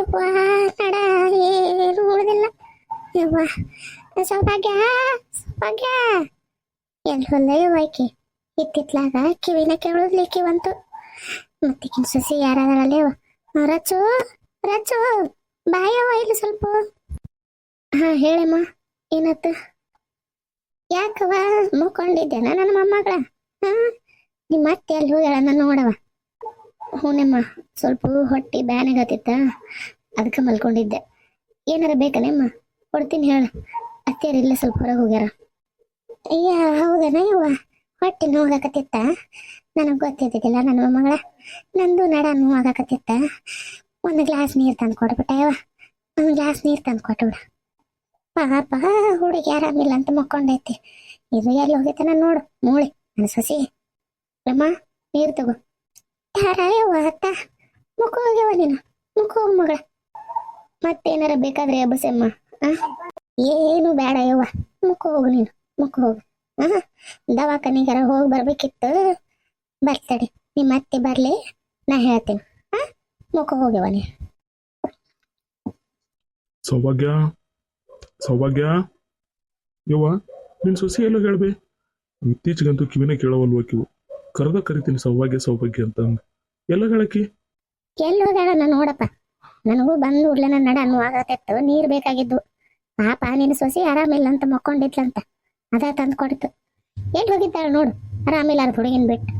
ಯವ್ವ ನಡ ಏನು ಉಳಿದಿಲ್ಲ ಯವ್ವ ಸೌಭಾಗ್ಯ ಸೌಭಾಗ್ಯ. ಎಲ್ಲಿ ಹೊಲ್ಲ ಯವ್ವ ಆಕಿ? ಇತ್ತಿತ್ಲಾಗ ಕಿವಿನ ಕೇಳೋದ್ಲಿಕ್ಕೆ ಬಂತು. ಮತ್ತೆ ಸಸಿ ಆ, ರಚು ರಚು ಬಾಯವ ಇಲ್ಲಿ ಸ್ವಲ್ಪ. ಹಾ ಹೇಳಮ್ಮ ಏನತ್ತ? ಯಾಕವ ಮುಕ್ಕೊಂಡಿದ್ದೇನ ನನ್ನ ಮೊಮ್ಮಗಳ? ಹಾ ನಿಮ್ಮ ಅತ್ತೆ ಅಲ್ಲಿ ಹೋಗ್ಯಾಳ ನೋಡವ ಹೂನಮ್ಮ, ಸ್ವಲ್ಪ ಹೊಟ್ಟಿ ಬ್ಯಾನಾಗತ್ತಿತ್ತ ಅದಕ್ಕೆ ಮಲ್ಕೊಂಡಿದ್ದೆ. ಏನಾರ ಬೇಕನೇಮ್ಮ ಕೊಡ್ತೀನಿ ಹೇಳ. ಅತ್ತೆಯರಿಲ್ಲ ಸ್ವಲ್ಪ ಹೊರಗೆ ಹೋಗ್ಯಾರ. ಅಯ್ಯ, ಹೌದನ ಯವ್ವ? ಹೊಟ್ಟೆ ನೋವಾಗಕತ್ತಿತ್ತ? ನನಗೆ ಗೊತ್ತಿದ್ದಿದ್ದಿಲ್ಲ ನನ್ನ ಮಗಳ. ನಂದು ನಡ ನೋವಾಗಕತ್ತಿತ್ತ? ಒಂದು ಗ್ಲಾಸ್ ನೀರು ತಂದು ಕೊಡ್ಬಿಟ್ಟ ಯವ್ವ. ಒಂದು ಗ್ಲಾಸ್ ನೀರು ತಂದು ಪಹಾ ಪಾಪ, ಹುಡುಗಿ ಆರಾಮಿಲ್ಲ ಅಂತ ಮಕ್ಕೊಂಡೈತಿ. ಇದು ಎಲ್ಲಿ ಹೋಗೈತೆ ನೋಡು, ಮೂಳಿ, ನನ್ನ ಸಸಿ. ಅಮ್ಮ, ನೀರು ತಗೋ. ಯಾರಯ್ಯವ್ವ ಅತ್ತ ಮುಖ ಹೋಗ್ಯವ ನೀನು ಮುಖ ಹೋಗ್ ಮಗಳ ಮತ್ತೇನಾರ ಬೇಕಾದ್ರೆ ಬಸಮ್ಮ ಏನು ಬೇಡ ಯವ್ವ. ಮುಖ ಹೋಗು ನೀನು. ಮುಖ ಹೋಗು. ಹಾ ದವಾಖಾನಿಗಾರ ಹೋಗಿ ಬರ್ಬೇಕಿತ್ತು. ಬರ್ತಡಿ. ನಿಮ್ಮ ಅತ್ತೆ ಬರ್ಲಿ? ನಾ ಹೇಳ್ತೀನಿ. ಹಾ ಮುಖ ಹೋಗ್ಯವ ನೀ ಸೌಭಾಗ್ಯ. ಸೌಭಾಗ್ಯ. ಯವ್ವ, ನಿನ್ ಸೊಸಿ ಎಲ್ಲ ಹೇಳ್ಬೆ? ಇತ್ತೀಚೆಗಂತೂ ಕಿವಿನ ಕೇಳವಲ್ವ ಕಿವು? ಕರೆದ ಕರಿತೀನಿ ಸೌಭಾಗ್ಯ ಸೌಭಾಗ್ಯ ಅಂತಂದು. ಎಲ್ಲ ಹೇಳಕ್ಕಿ ಎಲ್ಲಿ ನೋಡಪ್ಪ. ನನಗೂ ಬಂದು ಉಡ್ಲೆನ ನಡ ನೋವಾಗತ್ತಿತ್ತು ನೀರು ಬೇಕಾಗಿದ್ದು. ಪಾಪ ನಿನ್ನ ಸೊಸಿ ಆರಾಮಿಲ್ಲ ಅಂತ ಮಕ್ಕೊಂಡಿದ್ಲಂತ. ಅದ ತಂದು ಕೊಡ್ತು. ಎಲ್ಲಿ ಹೋಗಿದ್ದಾಳ ನೋಡು. ಆರಾಮಿಲ್ಲ ಅದು ಹುಡುಗಿನ ಬಿಟ್ಟು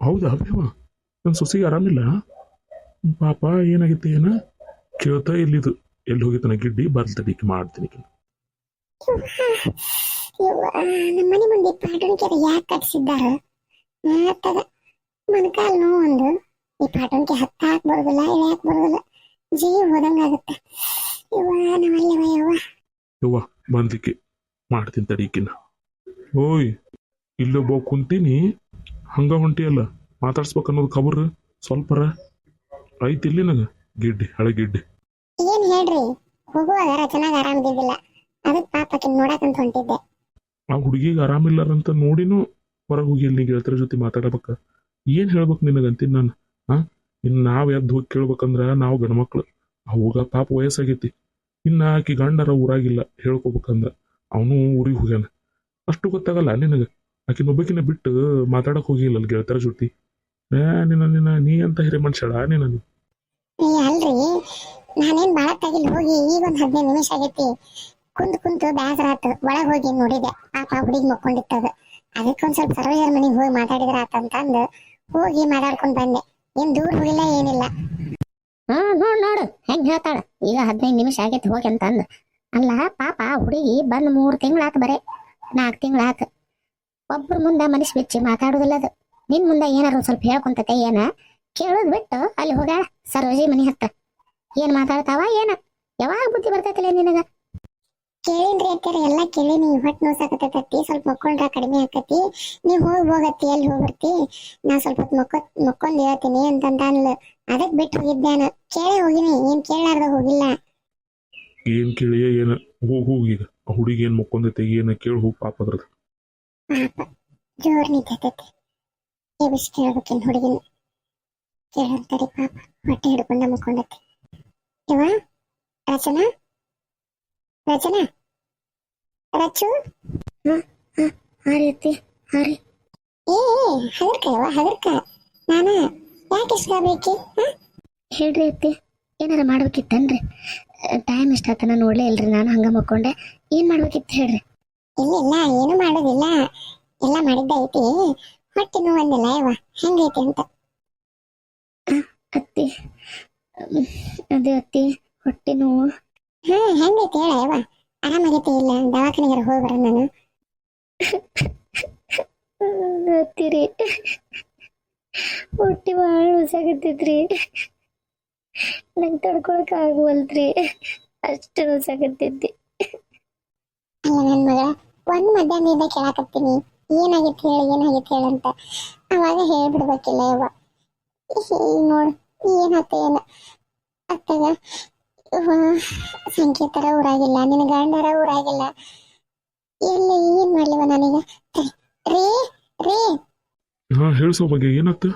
ಹೌದಾ ಬೇವ ನನ್ನ ಸೊಸಿಗೆ ಆರಾಮಿಲ್ಲ? ಪಾಪ ಏನಾಗಿತ್ತು ಏನ? ಕೇಳ್ತಾ ಎಲ್ಲಿದು ಎಲ್ಲಿ ಹೋಗಿತ್ತು ಗಿಡ್ಡಿ? ಬರ್ತಡಿಕೆ ಮಾಡ್ತೀನಿ. ನಮ್ಮ ಮನೆ ಮುಂದೆ ಪಾಟಣಿಕೆ ಯಾಕೆ ಕಟ್ಸಿದ್ದಾರೆ ಮೊಣಕಾಲ್ ನೋವು ಒಂದು ಈ ಪಾಟಣಿಕೆ ಹತ್ತಾಕ್ ಬರೋದಿಲ್ಲ ಇಳ್ಯಾಕ್ ಬರೋದಿಲ್ಲ. ಜೀವ ಹೋದಂಗಾಗುತ್ತೆ ಇವ ನಾವಲ್ಲವ ಯವ್ವ. ಯವ್ವ ಬಂದ್ಲಿಕ್ಕೆ ಮಾಡ್ತೀನಿ ತಡೀಕಿನ ಓಯ್ ಇಲ್ಲೊಬ್ಬ ಕುಂತೀನಿ. ಹಂಗ ಹೊಂಟಿಯಲ್ಲ ಮಾತಾಡ್ಸ್ಬೇಕು ಅನ್ನೋದು ಖಬರ್ ಸ್ವಲ್ಪರ. ಐತಿ ಇಲ್ಲಿ ನನಗೆ? ಗಿಡ್ಡಿ ಹಳೆ ಗಿಡ್ಡಿ. ಏನ್ ಹೇಳ್ರಿ? ಹೋಗುವಾಗ ರಚನಾಗ ಆರಾಮದಿದ್ದಿಲ್ಲ ಅದಕ್ಕೆ ಪಾಪಕ್ಕೆ ನೋಡಕಂತ ಹೊಂಟಿದ್ದೆ. ಆ ಹುಡುಗಿಗೆ ಆರಾಮಿಲ್ಲಾರಂತ ನೋಡಿನೂ ಹೊರಗೆ ಹೋಗಿ ಇಲ್ಲಿ ಗೆಳತರ ಜೊತೆ ಮಾತಾಡಬೇಕ? ಏನ್ ಹೇಳ್ಬೇಕು ನಿನಗಂತೀನಿ ನಾನು? ಹಾ ಇನ್ನು ನಾವ್ ಎದ್ದು ಹೋಗಿ ಕೇಳ್ಬೇಕಂದ್ರ ನಾವು ಗಂಡ್ಮಕ್ಳು. ಅವಾಗ ಪಾಪ ವಯಸ್ಸಾಗೈತಿ. ಇನ್ನ ಆಕಿ ಗಂಡರ ಊರಾಗಿಲ್ಲ ಹೇಳ್ಕೊಬೇಕಂದ್ರ ಅವನು ಊರಿಗೆ ಹೋಗ್ಯಾನ. ಅಷ್ಟು ಗೊತ್ತಾಗಲ್ಲ ನಿನಗ? ಆಕಿನೊಬ್ಬಕಿನ ಬಿಟ್ಟು ಮಾತಾಡಕ್ ಹೋಗಿಲ್ಲ ಅಲ್ಲಿ ಗೆಳತರ ಜೊತೆ. ಏ, ನಿನ್ನ ನಿನ್ನ, ನೀ ಅಂತ ಹಿರಿ ಮನುಷ್ಯಳ ನಿನ್ನ ನೀ? ನಾನೇನ್ ತಗಿಲ್ ಹೋಗಿ ಈಗ ಒಂದ್ ಹದಿನೈದು ನಿಮಿಷ ಆಗೈತಿ. ಕುಂತ್ ಕುಂತು ಬ್ಯಾಸರ ಆತು. ಒಳಗ್ ಹೋಗಿ ನೋಡಿದೆ. ಪಾಪ ಹುಡುಗಿ ಮಕ್ಕೊಂಡಿತ್ತದ. ಅದಕ್ಕೊಂದ್ ಸ್ವಲ್ಪ ಸರ್ವೇಯರ್ ಮನೆಗೆ ಹೋಗಿ ಮಾತಾಡಿದ್ರ ಆತಂತಂದು ಹೋಗಿ ಮಾತಾಡ್ಕೊಂಡು ಬಂದೆ. ಏನ್ ದೂರ ಹೋಗಿಲ್ಲ, ಏನಿಲ್ಲ. ಹಾ, ನೋಡ್, ನೋಡು. ಹೆಂಗ್ ಹೇಳ್ತಾಳ? ಈಗ ಹದಿನೈದು ನಿಮಿಷ ಆಗೈತಿ, ಹೋಗಿ ಅಂತ ಅಂದ. ಅಲ್ಲ, ಪಾಪ ಹುಡುಗಿ ಬಂದ್ ಮೂರ್ ತಿಂಗಳಾತ್ ಬರೇ. ನಾಲ್ಕು ತಿಂಗಳಾತ್. ಒಬ್ರ ಮುಂದ ಮನಸ್ಸು ಬಿಚ್ಚಿ ಮಾತಾಡುದಿಲ್ಲ ಅದು. ನಿನ್ ಮುಂದ ಏನಾರು ಸ್ವಲ್ಪ ಹೇಳ್ಕೊಂತತೆ, ಏನ? ಕೇಳೋದ್ ಬಿಟ್ಟು ಅಲ್ಲಿ ಹೋಗ, ಸರೋಜಿ ಮನಿ ಹತ್ತ ಏನ್ ಮಾತಾಡ್ತಾವ, ಏನ? ಯಾವಾಗ ಬುದ್ಧಿ ಬರ್ತೈತಿಲ್ಲ ನಿನಗ? ಕೇಳಿನ್ರಿ ಅತ್ತರ ಎಲ್ಲ ನೀವು ಹೊಟ್ಟೆ ನೋಸಾಕತ್ತೈತಿ ಸ್ವಲ್ಪ ಮಕ್ಕೊಂಡ್ರ ಕಡಿಮೆ ಆಕತಿ ನೀವ್ ಹೋಗಿ ಹೋಗತ್ತಿ ಎಲ್ಲಿ ಹೋಗ್ಬರ್ತಿ? ನಾ ಸ್ವಲ್ಪ ಮಕ್ಕ ಮಕ್ಕೊ ಹೇಳ್ತೀನಿ ಅಂತಂದ ಅನ್ಲು ಅದಕ್ ಬಿಟ್ಟು ಹೋಗಿದ್ದಾನ ಕೇಳೇ ಹೋಗಿನಿ ಏನ್ ಕೇಳಾರ್ದ ಹೋಗಿಲ್ಲ. ಏನ್ ಕೇಳಿಯ ಏನ? ಹೋಗ್ ಹೋಗಿ ಈಗ. ಆ ಹುಡುಗಿ ಏನ್ ಮಕ್ಕೊಂದೈತಿ ಏನ ಕೇಳಿ ಹೋಗಿ ಪಾಪ ಅದ್ರದ್ದು. ಪಾಪ ಜೋರ್ ನಿಂತೈತಿ ಎಬಿಸ್ ಕೇಳ್ಬೇಕೇನ್ ಹುಡುಗಿನ. ಕೇಳಂತಾರಿ ಪಾಪ ಹೊಟ್ಟೆ ಹಿಡ್ಕೊಂಡ ಮಕ್ಕೊಂಡೈತಿ. ಇವ ರಚನಾ? ರಚನಾ? ರಚು? ಹಾರಿ ಅತ್ತಿ ರೀ ಏ ಹಗರ್ಕ ಯವ್ವ ಹಗರ್ಕ. ನಾನ ಯಾಕೆ ಇಷ್ಟ ಬೇಕಿ ಹೇಳ್ರಿ ಅತ್ತಿ ಏನಾರ ಮಾಡ್ಬೇಕಿತ್ತನ್ರಿ ಟೈಮ್ ಇಷ್ಟ ಆತನ ನೋಡ್ಲೇ ಇಲ್ರಿ ನಾನು ಹಂಗ ಮಕ್ಕೊಂಡೆ. ಏನ್ ಮಾಡ್ಬೇಕಿತ್ತು ಹೇಳ್ರಿ? ಇಲ್ಲ ಇಲ್ಲ ಏನು ಮಾಡೋದಿಲ್ಲ. ಎಲ್ಲ ಮಾಡಿದ್ದ ಐತಿ. ಹೊಟ್ಟೆ ನೋವು ಅಂದಿಲ್ಲ ಯವ್ವ. ಹೆಂಗೈತಿ ಅಂತ. ಅತ್ತಿ. ಅದೇ ಅತ್ತಿ ಹೊಟ್ಟೆ ನೋವು. ಹಾ ಹೆಂಗೈತಿ ಹೇಳ ಯವ್ವ? ಆರಾಮಾಗೈತಿ ಇಲ್ಲ ದವಾಖಾನೆಗೆ ಹೋಗಿ ಬರ ನಾನು? ನೋಡ್ತೀರಿ. ಹೊಟ್ಟಿ ಭಾಳ ಹೊಸಾಗತ್ತೈತ್ರಿ ನಂಗೆ ತಡ್ಕೊಳಕ್ ಆಗುವಲ್ತ್ರಿ ಅಷ್ಟು ಹೊಸಾಗತ್ತೈತಿ ಅಲ್ಲ ನನ್ನ ಮಗ ಒಂದ್ ಮಧ್ಯಾಹ್ನದಿಂದ ಕೇಳಾಕತ್ತೀನಿ. ಏನಾಗಿತ್ತು ಹೇಳಿ ಏನಾಗಿತ್ತು ಹೇಳಂತ ಅಂತ. ಅವಾಗ ಹೇಳ್ಬಿಡ್ಬೇಕಿಲ್ಲ ಯವ್ವ. ಈಗ ನೋಡು ಏನಾತ ಏನ? ಅತ್ತಾಗ ಸಂಕೇತರ ಊರಾಗಿಲ್ಲ ನಿನ್ನ ಗಂಡರ ಊರಾಗಿಲ್ಲ. ಎಲ್ಲ ಏನ್ ಮಾಡ್ಲಿವ ನಾನೀಗ? ರೀ ರೀ. ಹಾ ಹೇಳ್ಸೋ ಬಗ್ಗೆ ಏನಾಗ್ತ?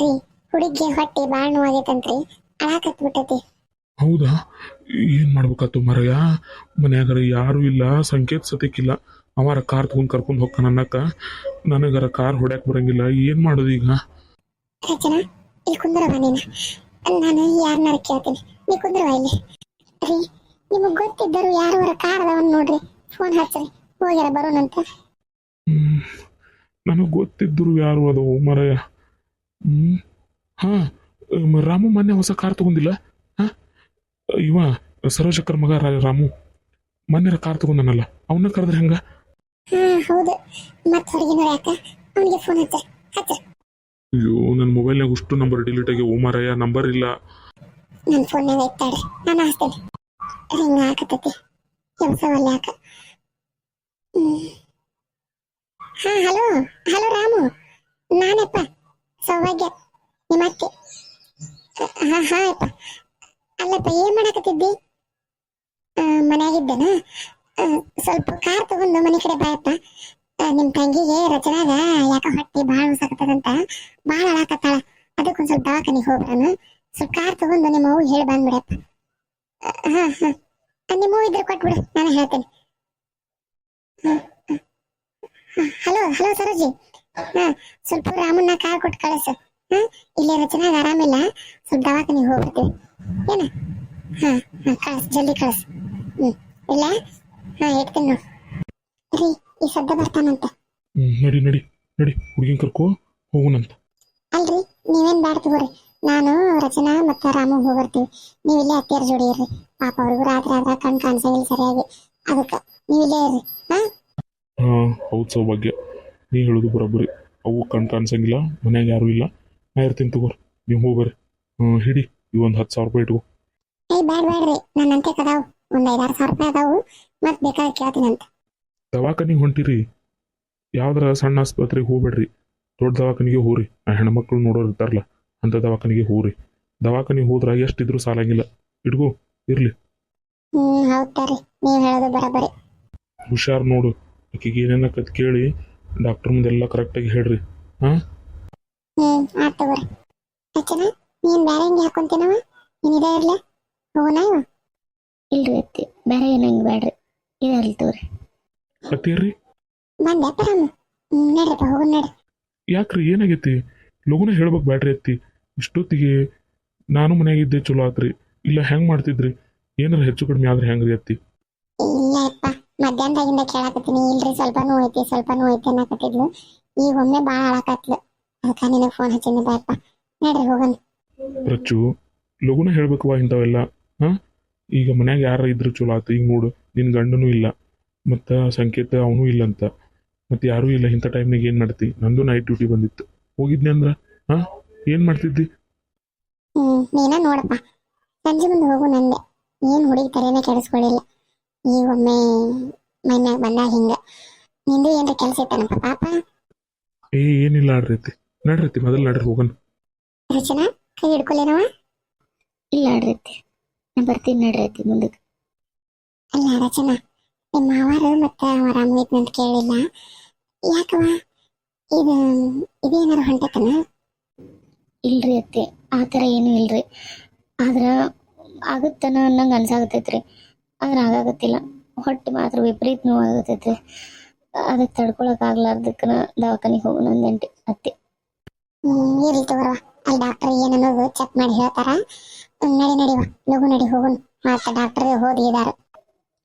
ರೀ ಹುಡುಗಿ ಹೊಟ್ಟೆ ಬಾಳ್ ನೋವಾಗೈತಂತ್ರಿ ಅಳಾಕತ್ ಬಿಟ್ಟತಿ ಹೌದಾ? ಏನ್ ಮಾಡ್ಬೇಕಾತು ಮರಯ್ಯ ಮನ್ಯಾಗರ ಯಾರು ಇಲ್ಲ ಸಂಕೇತ ಸತಿಕ್ಕಿಲ್ಲ ಅವರ ಕಾರ್ ತಗೊಂಡ್ ಕರ್ಕೊಂಡ್ ಹೋಗ್ತಾನ ಅನ್ನಕ್ಕ. ನನಗರ ಕಾರ್ ಹೊಡ್ಯಾಕ್ ಬರಂಗಿಲ್ಲ. ಏನ್ ಮಾಡೋದು ಈಗ? ರಚನಾ ಇಲ್ಲಿ ಕುಂದ್ರವ ನೀನು. ನಾನು ಯಾರನ್ನಾರ ಕೇಳ್ತೀನಿ. ನೀ ಕುಂದ್ರವ ಇಲ್ಲಿ. ರೀ ನಿಮಗೆ ಗೊತ್ತಿದ್ದರು ಯಾರವರ ಅವರ ಅದಾವನ್ ನೋಡ್ರಿ. ಫೋನ್ ಹಚ್ಚ್ರಿ ಹೋಗ್ಯಾರ ಬರೋಣಂತ. ನನಗೆ ಗೊತ್ತಿದ್ರು ಯಾರು ಅದು ಮರಯ್ಯ ಹ್ಮ್ ಹಾ ರಾಮು ಮೊನ್ನೆ ಹೊಸ ಕಾರ್ ತಗೊಂಡಿಲ್ಲ? ಹ ಇವ ಸರೋಜಕ್ಕರ್ ಮಗ ರಾಮು ಮೊನ್ನೆ ಕಾರ್ ತಗೊಂಡನಲ್ಲ ಅವನ ಕರೆದ್ರೆ ಹೆಂಗ? ಹಾ ಹೌದು. ಮತ್ತೆ ಹೊರಗಿನವ್ರು ಯಾಕ ಅವನಿಗೆ ಫೋನ್ ಹಚ್ಚ ಅಯ್ಯೋ ನನ್ನ ಮೊಬೈಲ್ನಾಗ ಅಷ್ಟು ನಂಬರ್ ಡಿಲೀಟ್ ಆಗಿ ಓ ಮಾರಾಯ ನಂಬರ್ ಇಲ್ಲ. ನನ್ನ ಫೋನ್ನಾಗ ಇತ್ತಾಡ್ರಿ ನಾನು ಹಾಸ್ತೇನೆ ರಿಂಗ್ ಹಾಕತೈತಿ. ಕೆಲಸವಲ್ಲ ಯಾಕ. ಹಾ, ಹಲೋ. ಹಲೋ, ರಾಮು. ನಾನಪ್ಪ. ಸೌಭಾಗ್ಯ. ನಿಮ್ಮ ಅತ್ತೆ. ಹಾ ಹಾ ಅಪ್ಪ. ಅಲ್ಲಪ್ಪ, ಏನ್ ಮಾಡಕತ್ತಿದ್ದಿ? ಮನ್ಯಾಗಿದ್ದೇನ? ಸ್ವಲ್ಪ ಕಾರ್ ತಗೊಂಡು ಮನೆ ಕಡೆ ಬಾಯಪ್ಪ. ನಿಮ್ಮ ನಿಮ್ ತಂಗಿಗೆ ರಚನಾಗ ಯಾಕ ಹೊಟ್ಟಿ ಭಾಳ ಅಂತ ಭಾಳ ಅಳಾಕತ್ತಾಳ. ಅದಕ್ಕೊಂದ್ ಸ್ವಲ್ಪ ದವಾಖಾನಿಗೆ ಹೋಗ್ಬರನು. ಸ್ವಲ್ಪ ಕಾರ್ ತಗೊಂಡು ನಿಮ್ಮ ಅವ್ವ ಹೇಳಿ ಬಂದ್ಬಿಡಪ್ಪ ಹಾ ಹಾ. ನಿಮ್ಮ ಅವ್ವ ಇದ್ರೆ ಕೊಟ್ಬಿಡು ನಾನು ಹೇಳ್ತೇನೆ. Hello hello Saroji. ಹಾ ಸ್ವಲ್ಪ ರಾಮನ್ನ ಕಾರ್ ಕೊಟ್ಟು ಕಳಿಸು. ಹಾ ಇಲ್ಲಿ ರಚನಾಗ ಆರಾಮಿಲ್ಲ. ಸ್ವಲ್ಪ ದವಾಖಾನಿಗೆ ಹೋಗ್ಬಿಡ್ತೀವಿ ಏನ? ಹಾ ಹಾ ಕಳಿಸ್ ಜಲ್ದಿ ಕಳಿಸ್. ಹ್ಮ್ ಇಲ್ಲ? ಹಾ ಇಡ್ತೀನಿ ನೋಡು. ರೀ ಈ ಸದ್ದ ಬರ್ತಾನಂತ. ನಡಿ ನಡಿ ನಡಿ. ಹುಡುಗಿನ ಕರ್ಕೋ ಹೋಗುನಂತ. ಅಲ್ರಿ ನೀವೇನ್ ಬ್ಯಾಡ ತಗೋರಿ. ನಾನು ರಚನಾ ಮತ್ತು ರಾಮು ಹೋಗ್ಬರ್ತೀವಿ. ನೀವು ಇಲ್ಲೇ ಅತ್ತಿಯರ್ ಜೋಡಿ ಇರ್ರಿ. ಪಾಪ ಅವ್ರಿಗೂ ರಾತ್ರಿ ಆದ್ರೆ ಕಣ್ ಕಾಣಿಸಂಗಿಲ್ಲ ಸರಿಯಾಗಿ. ಅದಕ್ಕೆ ನೀವು ಇಲ್ಲೇ ಇರ್ರಿ. ಹಾ? ಹಾ ಹೌದು ಸೌಭಾಗ್ಯ. ನೀ ಹೇಳೋದು ಬರೋಬ್ಬರಿ. ಅವು ಕಣ್ ಕಾಣಿಸಂಗಿಲ್ಲ ಮನ್ಯಾಗ ಯಾರು ಇಲ್ಲ. ನಾ ಇರ್ತೀನಿ ತಗೋರಿ. ನೀವು ಹೋಗ್ಬರ್ರಿ. ಹ್ಮ್ ಹಿಡಿ. ಇವೊಂದು ಹತ್ತು ಸಾವಿರ ರೂಪಾಯಿ ಇಟ್ಕೋ. ಏಯ್ ಬ್ಯಾಡ ಬ್ಯಾಡ್ರಿ ನನ್ನ ಅಂತೆ ಕದಾವು ಒಂದ್ ಐದಾರು ಸಾವಿರ ರೂಪಾಯಿ ಅದಾವು. ಮತ್ತೆ ಬೇಕಾದ್ರೆ ಕೇಳ್ತೀನಿ ಅಂತ ದವಾಖಾನಿಗೆ ಹೊಂಟಿರಿ. ಯಾವ್ದಾರ ಸಣ್ಣ ಆಸ್ಪತ್ರೆಗೆ ಹೋಗ್ಬೇಡ್ರಿ. ದೊಡ್ಡ ದವಾಖಾನಿಗೆ ಹೋಗ್ರಿ. ಆ ಹೆಣ್ಮಕ್ಳು ನೋಡೋರು ಇರ್ತಾರಲ್ಲ. ಅಂತ ದವಾಖಾನಿಗೆ ಹೋಗ್ರಿ. ದವಾಖಾನಿಗೆ ಹೋದ್ರ ಎಷ್ಟಿದ್ರು ಸಾಲಾಗಿಲ್ಲ. ಇಡ್ಗು ಇರ್ಲಿ. ಹ್ಮ್ ಹೌದ್ ತಾರಿ ನೀವ್ ಹೇಳೋದು ಬರಬರಿ ಹುಷಾರ್ ನೋಡು. ಆಕಿಗೆ ಏನೇನಕತ್ ಕೇಳಿ ಡಾಕ್ಟರ್ ಮುಂದೆಲ್ಲ ಕರೆಕ್ಟಾಗಿ ಹೇಳ್ರಿ. ರಚನಾ ನೀನ್ ಹಾಕೊಂತೀನವ ನೀನ್ ಇದೇ ಇರ್ಲ? ಹೋಗೋಣ ಇಲ್ರಿ ಅತ್ತಿ ಬೇರೆ ಏನಂಗ್ ಬ್ಯಾಡ್ರಿ. ಇದೇ ಇರ್ಲಿ ತಗೋರಿ. ಅತ್ತೇರ್ರಿ ಬಂದೆ ಪರಾಮ. ಹ್ಮ್ ನಡ್ರಪ್ಪ ಹೋಗೋಣ ನಡ್ರಿ. ಯಾಕ್ರಿ ಏನಾಗೈತಿ? ಲಗುನ ಹೇಳ್ಬೇಕು ಬ್ಯಾಡ್ರಿ ಅತ್ತಿ. ಇಷ್ಟೊತ್ತಿಗೆ ನಾನು ಮನ್ಯಾಗಿದ್ದೆ ಚಲೋ ಆತ್ರಿ. ಇಲ್ಲ ಹೆಂಗ್ ಮಾಡ್ತಿದ್ರಿ? ಏನಾರ ಹೆಚ್ಚು ಕಡಿಮೆ ಆದ್ರೆ ಹೆಂಗ್ರಿ ಅತ್ತಿ? ಇಲ್ಲಪ್ಪ ಮಧ್ಯಾಹ್ನದಾಗಿಂದ ಕೇಳಾಕತ್ತೀನಿ. ಇಲ್ರಿ ಸ್ವಲ್ಪ ನೋಯ್ತಿ ಸ್ವಲ್ಪ ನೋಯ್ತಿ ಅನ್ನಕತ್ತಿದ್ಲು. ಈಗ ಒಮ್ಮೆ ಬಾಳ ಆಳಕತ್ಲು ಅದಕ್ಕ ನಿನಗೆ ಫೋನ್ ಹಚ್ಚಿನಿ ಬಾಯಪ್ಪ ನಡ್ರಿ ಹೋಗೋಣ ರಚ್ಚು ಲಗುನ ಹೇಳ್ಬೇಕವ ಇಂಥವೆಲ್ಲ. ಹಾ? ಈಗ ಮನ್ಯಾಗ ಯಾರ ಇದ್ರು ಚಲೋ ಆತು. ಈಗ ನೋಡು ನಿನ್ ಗಂಡನು ಇಲ್ಲ. ಮತ್ತ ಸಂಕೇತ ಅವನು ಇಲ್ಲ ಅಂತ. ಮತ್ತೆ ಯಾರೂ ಇಲ್ಲ. ಇಂಥ ಟೈಮ್ನಾಗ ಏನ್ ಮಾಡ್ತಿ ನಂದು ನೈಟ್ ಡ್ಯೂಟಿ ಬಂದಿತ್ತು. ಹೋಗಿದ್ನಿ ಅಂದ್ರ? ಹಾ? ಏನ್ ಮಾಡ್ತಿದ್ದಿ? ಹ್ಮ್ ನೀನ ನೋಡಪ್ಪ. ಸಂಜೆ ಮುಂದೆ ಹೋಗು ನಂದೆ. ಏನ್ ಹುಡುಗಿ ತಲೆನೇ ಕೆಡಿಸ್ಕೊಳ್ಳಿಲ್ಲ. ಈಗ ಒಮ್ಮೆ ಮನ್ಯಾಗ ಬಂದಾಗ ಹಿಂಗ. ನಿಂದು ಏನ್ರ ಕೆಲಸ ಇತ್ತನಪ್ಪ ಪಾಪ? ಏ ಏನಿಲ್ಲ ಆಡ್ರೈತಿ ನಡ್ರೈತಿ ಮೊದಲು ನಡ್ರಿ ಹೋಗೋಣ. ರಚನಾ ಕೈ ಹಿಡ್ಕೊಲೇನವ ಇಲ್ಲ ಆಡ್ರೈತಿ ನಾ ಬರ್ತೀನಿ ನಡ್ರೈತಿ ಮುಂದಕ್ಕೆ ಅಲ್ಲ ರಚನಾ ನಿಮ್ಮ ಮಾವಾರು ಮತ್ತೆ ಅವರ ಅಮ್ಮ ಅಂತ ಕೇಳಿಲ್ಲ. ಯಾಕವ ಇದು ಇದೇನಾರು ಹೊಂಟತನ? ಇಲ್ರಿ ಅತ್ತೆ. ಆ ಥರ ಏನೂ ಇಲ್ರಿ. ಆದ್ರೆ ಆಗುತ್ತನ ಅನ್ನಂಗೆ ಅನ್ಸಾಗತೈತ್ರಿ ಆದ್ರೆ ಆಗಾಗತ್ತಿಲ್ಲ. ಹೊಟ್ಟೆ ಮಾತ್ರ ವಿಪರೀತ ನೋವು ಆಗತೈತ್ರಿ ಅದಕ್ಕೆ ತಡ್ಕೊಳಕ್ ಆಗ್ಲಾರ್ದಕ್ಕನ ದವಾಖಾನಿಗೆ ಹೋಗು ನಂದಂಟಿ ಅತ್ತೆ. ಇರ್ಲಿ ತಗೋರವ ಅಲ್ಲಿ ಡಾಕ್ಟರ್ ಏನನ್ನೋದು ಚೆಕ್ ಮಾಡಿ ಹೇಳ್ತಾರ. ನಡಿ ನಡಿವ ಲಗು ನಡಿ ಹೋಗುನ್. ಮತ್ತೆ ಡಾಕ್ಟರ್ ಹೋಗಿದಾರ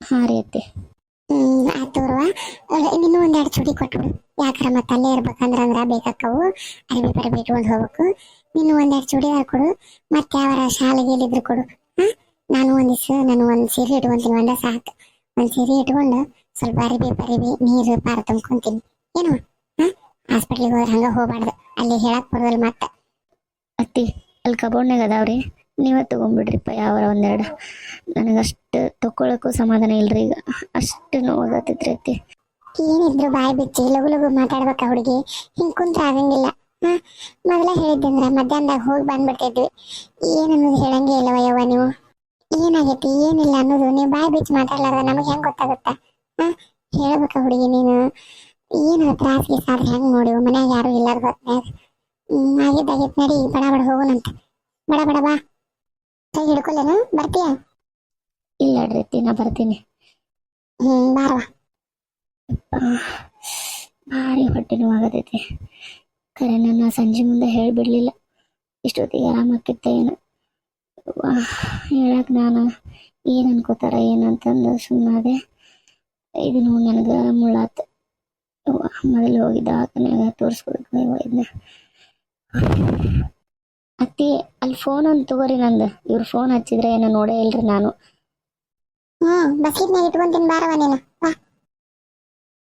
ಹಾ ರೀ ಅತ್ತೆ. ಹ್ಮ್ ಆಯ್ತು ತಗೋರವ ಇನ್ನೂ ಒಂದೆರಡು ಚುಡಿ ಕೊಟ್ಬಿಡು. ಯಾಕಾರ ಮತ್ತೆ ಅಲ್ಲೇ ಇರ್ಬೇಕಂದ್ರ ಅಂದ್ರ ಬೇಕಾಕ್ಕವು. ಅರ್ಬಿ ಬರಬೇಕು ಇಟ್ಕೊಂಡು ಹೋಗ್ಬೇಕು. ನೀನು ಒಂದೆರಡು ಚೂಡಿದಾರ್ ಕೊಡು ಮತ್ತೆ ಅವರ ಶಾಲೆಗೆ ಎಲ್ಲಿದ್ರು ಕೊಡು. ಹಾ? ನಾನು ಒಂದಿವ್ಸ ನಾನು ಒಂದ್ ಸೀರೆ ಇಟ್ಕೊಂತೀನಿ ಒಂದ ಸಾಕು. ಒಂದ್ ಸೀರೆ ಇಟ್ಕೊಂಡು ಸ್ವಲ್ಪ ಅರಿಬಿ ಪರಿಬಿ ನೀರು ಪಾರ ತುಂಬ್ಕೊಂತೀನಿ. ಏನು? ಹಾ? ಹಾಸ್ಪಿಟ್ಲಿಗೆ ಹೋದ್ರೆ ಹಂಗ ಹೋಗ್ಬಾರ್ದು. ಅಲ್ಲಿ ಹೇಳಕ್ ಬರೋದಲ್ಲ ಮತ್ತೆ. ಅತ್ತಿ ಅಲ್ಲಿ ಕಬೋರ್ಡ್ನಾಗ ಅದಾವ್ರಿ. ನೀವೇ ತೊಗೊಂಬಿಡ್ರಿಪ್ಪ ಯಾವಾರ ಒಂದೆರಡು. ನನಗಷ್ಟು ತಗೊಳಕ್ಕೂ ಸಮಾಧಾನ ಇಲ್ರಿ ಈಗ. ಅಷ್ಟು ನೋವಾಗತ್ತೈತ್ರಿ ಅತ್ತಿ. ಏನಿದ್ರು ಬಾಯಿ ಬಿಚ್ಚಿ ಲಗು ಲಗು ಮಾತಾಡ್ಬೇಕ ಹುಡುಗಿ. ಹಿಂಗ್ ಕುಂತ್ರ ಆಗಂಗಿಲ್ಲ. ಮೊದಲ ಹೇಳಿದ್ದಂದ್ರ ಮಧ್ಯಾಹ್ನದಾಗ ಹೋಗಿ ಬಂದ್ಬಿಡ್ತಿದ್ವಿ. ಏನನ್ನೋದು ಹೇಳಂಗೆ ಇಲ್ಲವ ಯವ್ವ ನೀವು? ಏನಾಗೈತಿ ಏನಿಲ್ಲ ಅನ್ನೋದು ನೀವು ಬಾಯಿ ಬಿಚ್ಚಿ ಮಾತಾಡ್ಲಾರ ನಮಗೆ ಹೆಂಗ್ ಗೊತ್ತಾಗುತ್ತ? ಹೇಳ್ಬೇಕ ಹುಡುಗಿ ನೀನು. ಏನು ತ್ರಾಸ್ ಸಾರ್ ಆದ್ರೆ ಹೆಂಗ್ ನೋಡಿವು ಮನ್ಯಾಗ ಯಾರು ಇಲ್ಲಾರ ಹೊತ್ನ್ಯಾಗ ಹ್ಮ್ ಆಗಿದ್ದಾಗಿತ್ ನಡಿ ಬಡ ಬಡ ಹೋಗೋಣಂತ ಬಡ ಬಡ ಬಾ. ಕೈ ಹಿಡ್ಕೊಲ್ಲೇನು? ಬರ್ತೀಯ? ಇಲ್ಲ ರೀತಿ ನಾ ಬರ್ತೀನಿ. ಹ್ಮ್ ಬಾರವಾ ಭಾರಿ ಹೊಟ್ಟೆ ನೋವಾಗತೈತಿ. ಖರೆ ನನ್ನ ಸಂಜೆ ಮುಂದೆ ಹೇಳಿಬಿಡ್ಲಿಲ್ಲ. ಇಷ್ಟೊತ್ತಿಗೆ ಆರಾಮಾಕಿತ್ತ ಏನು? ಹೇಳಕ್ ನಾನು ಏನು ಅನ್ಕೋತಾರ ಏನಂತಂದು ಸುಮ್ಮನಾದೆ ಇದು ನೋಡಿ ನನಗೆ ಮುಳ್ಳಾತ. ಮೊದಲು ಹೋಗಿದ್ದ ಆತನಾಗ ತೋರಿಸ್ಕೊಬೇಕು ಇದನ್ನ? ಅತ್ತಿ, ಅಲ್ಲಿ ಫೋನ್ ಒಂದು ತಗೋರಿ ನಂದು. ಇವ್ರು ಫೋನ್ ಹಚ್ಚಿದ್ರೆ ಏನೋ ನೋಡೇ ಇಲ್ರಿ ನಾನು. ಹ್ಮ್ ಬಸ್ಸಿದ್ನಾಗ ಇಟ್ಕೊಂತೀನಿ ಬಾರವ ನೀನು. ಬಾ